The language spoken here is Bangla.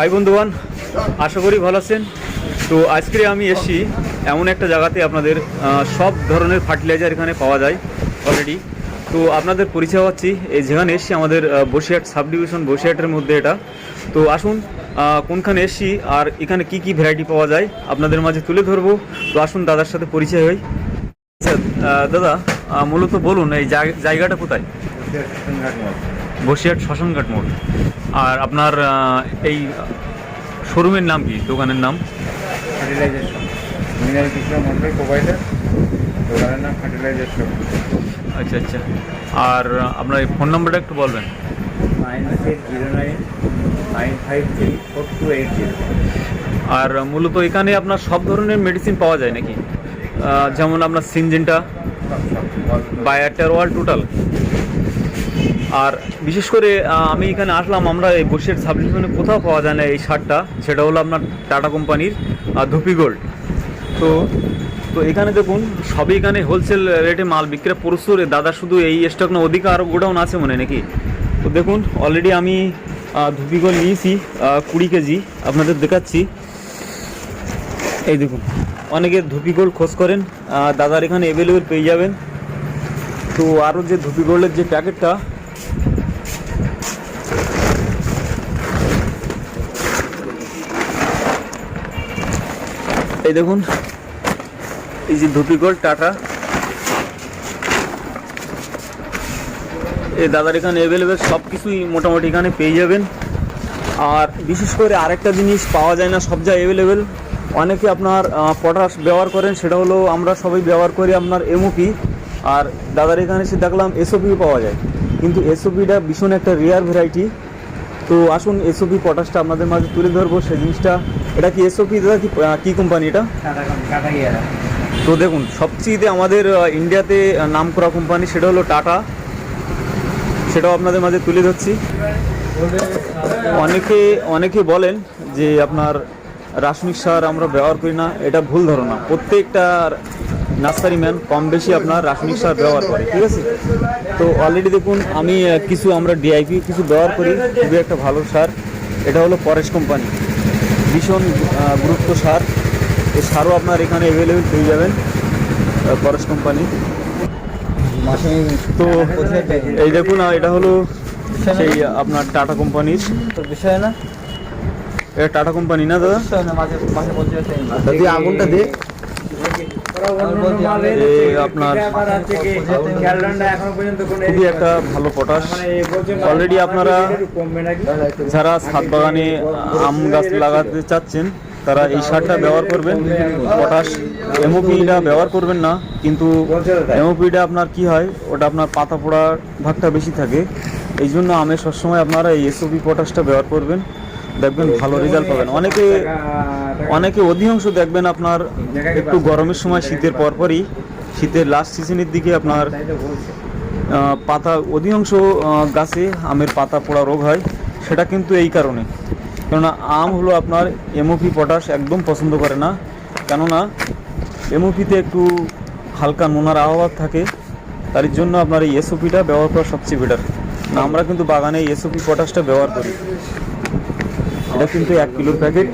হাই বন্ধুবান আশা করি ভালো আছেন। তো আজকে আমি এসি এমন একটা জায়গাতে আপনাদের সব ধরনের ফার্টিলাইজার এখানে পাওয়া যায় অলরেডি তো আপনাদের পরিচয় হচ্ছি এই যেখানে এসেছি আমাদের আহ, বসিরহাট সাব ডিভিশন বসিরহাটের মধ্যে এটা। তো আসুন কোনখানে এসেছি আর এখানে কি কি ভ্যারাইটি পাওয়া যায় আপনাদের মাঝে তুলে ধরবো। তো আসুন দাদার সাথে পরিচয় হই। দাদা মূলত বলুন এই জায়- জায়গাটা কোথায়? বসিরহাট শ্মশানঘাট মোড়। আর আপনার এই শোরুমের নাম কি? দোকানের নাম? Fertilization mineral Krishna Mondal provider দোকানের নাম ফার্টিলাইজেশন আচ্ছা আচ্ছা। আর আপনার এই ফোন নাম্বারটা একটু বলবেন। Nine zero nine nine five three four two eight zero. আর মূলত এখানে আপনার সব ধরনের মেডিসিন পাওয়া যায় নাকি? যেমন আপনার সিনজেন্টা বায়াটার ওয়াল টোটাল আর বিশেষ করে আমি এখানে আসলাম, আমরা এই বসিরহাট সাব কোথাও পাওয়া যায় না এই শার্টটা সেটা হলো আপনার টাটা কোম্পানির ধুপি গোল্ড তো তো এখানে দেখুন, সবই এখানে হোলসেল রেটে মাল বিক্রি প্রচুর। দাদা শুধু এই স্টক না ওদিকে আরও গোডাউন আছে মনে নাকি? তো দেখুন অলরেডি আমি ধুপি গোল্ড নিয়েছি কুড়ি কেজি। আপনাদের দেখাচ্ছি। এই দেখুন, অনেকে ধুপি গোল্ড খোঁজ করেন দাদার এখানে অ্যাভেলেবেল পেয়ে যাবেন। তো আরও যে ধুপি গোল্ডের যে প্যাকেটটা এই দেখুন, এই যে ধুপি গোল্ড টাটা। এই দাদার এখানে অ্যাভেলেবেল সব কিছুই মোটামুটি এখানে পেয়ে যাবেন। আর বিশেষ করে আরেকটা জিনিস পাওয়া যায় না, সব জায়গায় অ্যাভেলেবেল অনেকে আপনার পটাশ ব্যবহার করেন, সেটা হলো আমরা সবাই ব্যবহার করি আপনার এমওপি আর দাদার এখানে এসে দেখলাম এসওপি পাওয়া যায়। কিন্তু এসওপিটা ভীষণ একটা রেয়ার ভ্যারাইটি তো আসুন এসওপি পটাশটা আপনাদের মাঝে তুলে ধরবো, সেই জিনিসটা এটা কি এসওপি দাদা? কি কি কোম্পানি এটা? তো দেখুন সবচেয়ে আমাদের ইন্ডিয়াতে নাম করা কোম্পানি সেটা হলো টাটা সেটাও আপনাদের মাঝে তুলে ধরছি। অনেকে অনেকে বলেন যে আপনার রাসায়নিক সার আমরা ব্যবহার করি না এটা ভুল ধারণা। প্রত্যেকটা নার্সারি ম্যান কম বেশি আপনার রাসায়নিক সার ব্যবহার করে ঠিক আছে? তো অলরেডি দেখুন আমি কিছু আমরা ডিআইপি কিছু ব্যবহার করি খুবই একটা ভালো সার। এটা হলো পরেশ কোম্পানি ভীষণ গুরুত্ব সার। এই সারও আপনার এখানে অ্যাভেলেবেল পেয়ে যাবেন ফরেস্ট কোম্পানি তো এই দেখুন এটা হলো সেই আপনার টাটা কোম্পানির বিষয় না। এটা টাটা কোম্পানি না দাদা? দাদি আগুনটা দে। এই আপনার খুবই একটা ভালো পটাশ। অলরেডি আপনারা যারা ছাদ বাগানে আম গাছ লাগাতে চাচ্ছেন, তারা এই সারটা ব্যবহার করবেন। পটাশ এমওপিটা ব্যবহার করবেন না, কিন্তু এমওপিটা আপনার কি হয়, ওটা আপনার পাতা পোড়ার ভাগটা বেশি থাকে। এই জন্য আমের সবসময় আপনারা এই এসওপি পটাশটা ব্যবহার করবেন। দেখবেন ভালো রেজাল্ট পাবেন। অনেকে অনেকে অধিকাংশ দেখবেন আপনার একটু গরমের সময় শীতের পরপরই শীতের লাস্ট সিজনের দিকে আপনার পাতা অধিকাংশ গাছে আমের পাতা পোড়া রোগ হয়। সেটা কিন্তু এই কারণে। কেননা আম হলো আপনার এমওপি পটাশ একদম পছন্দ করে না। কেননা এমওপিতে একটু হালকা নোনার আবহাওয়া থাকে। তার জন্য আপনার এই এসওপিটা ব্যবহার করা সবচেয়ে বেটার আমরা কিন্তু বাগানে এসওপি পটাশটা ব্যবহার করি। এটা কিন্তু এক কিলোর প্যাকেট।